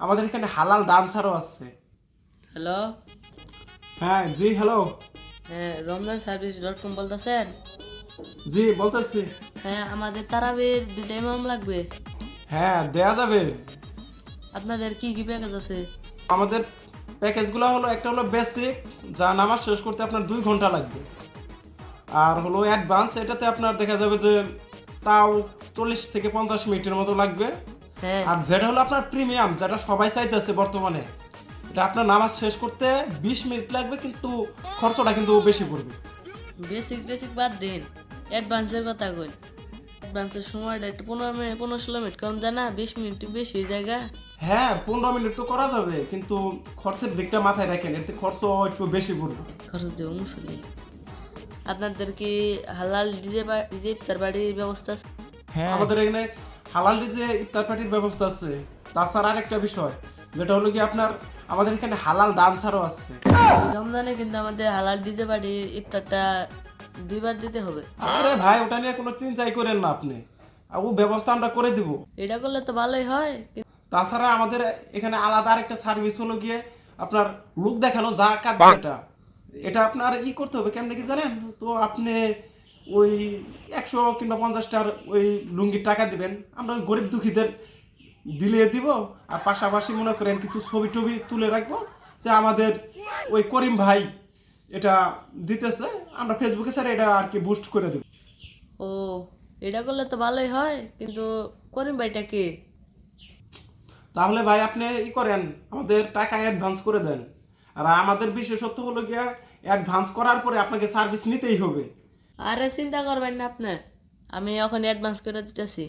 আমাদের এখানে হালাল ডান্সারও আছে। হ্যালো? হ্যাঁ জি হ্যালো। হ্যাঁ রমজান সার্ভিস ডট কম বলতেছেন? জি বলতেছি। হ্যাঁ আমাদের তারাবির দুটাই মাম লাগবে। হ্যাঁ দেয়া যাবে। আপনাদের কি কি প্যাকেজ আছে? আমাদের প্যাকেজগুলো হলো একটা হলো বেসিক যা নামাজ শেষ করতে আপনার দুই ঘণ্টা লাগবে। আর হলো অ্যাডভান্স এটাতে আপনার দেখা যাবে যে তাও চল্লিশ থেকে পঞ্চাশ মিনিটের মতো লাগবে। আর যেটা হলো আপনার প্রিমিয়াম যেটা সবাই চাইতেছে বর্তমানে। এটা আপনার নামাজ শেষ করতে বিশ মিনিট লাগবে কিন্তু খরচটা কিন্তু বেশি পড়বে। বেসিক টেসিক বাদ দিন। অ্যাডভান্সের কথা কই। অ্যাডভান্সের সময়টা একটু পনেরো মিনিট পনেরো ষোলো মিনিট কম জানা বিশ মিনিট বেশি জায়গা। হ্যাঁ পনেরো মিনিট তো করা যাবে কিন্তু খরচের দিকটা মাথায় রাখেন এতে খরচ একটু বেশি পড়বে। খরচ দেবো মুসলি আপনাদের কি হালাল ডিজে ডিজে তার বাড়ির ব্যবস্থা আছে? হ্যাঁ। আমাদের এখানে হালাল যে ইফতার পার্টির ব্যবস্থা আছে তাছাড়া আরেকটা বিষয় যেটা হলো কি আপনার আমাদের এখানে হালাল ডান্সারও আছে। রমজানে কিন্তু আমাদের হালাল ডিজে বাড়ির ইফতারটা দুইবার দিতে হবে। আরে ভাই ওটা নিয়ে কোনো চিন্তাই করেন না আপনি। ও ব্যবস্থা আমরা করে দিব। এটা করলে তো ভালোই হয়। তাছাড়া আমাদের এখানে আলাদা আরেকটা সার্ভিস হলো গিয়ে আপনার লুক দেখানো যা কাজ এটা এটা আপনার ই করতে হবে কেমনে কি জানেন? তো আপনি ওই একশো কিংবা পঞ্চাশটার ওই লুঙ্গির টাকা দিবেন আমরা ওই গরিব দুঃখীদের বিলিয়ে দিব। আর পাশাপাশি মনে করেন কিছু ছবি টবি তুলে রাখব যে আমাদের ওই করিম ভাই এটা দিতেছে আমরা ফেসবুকে স্যার এটা আর কি বুস্ট করে দেব। ও এটা করলে তো ভালোই হয় কিন্তু করিম ভাইটা কে? তাহলে ভাই আপনি ই করেন আমাদের টাকা অ্যাডভান্স করে দেন। আর আমাদের বিশেষত্ব হলো গিয়া অ্যাডভান্স করার পরে আপনাকে সার্ভিস নিতেই হবে। আরে চিন্তা করবেন না আপনি। আমি এখন অ্যাডভান্স করে দিতেছি।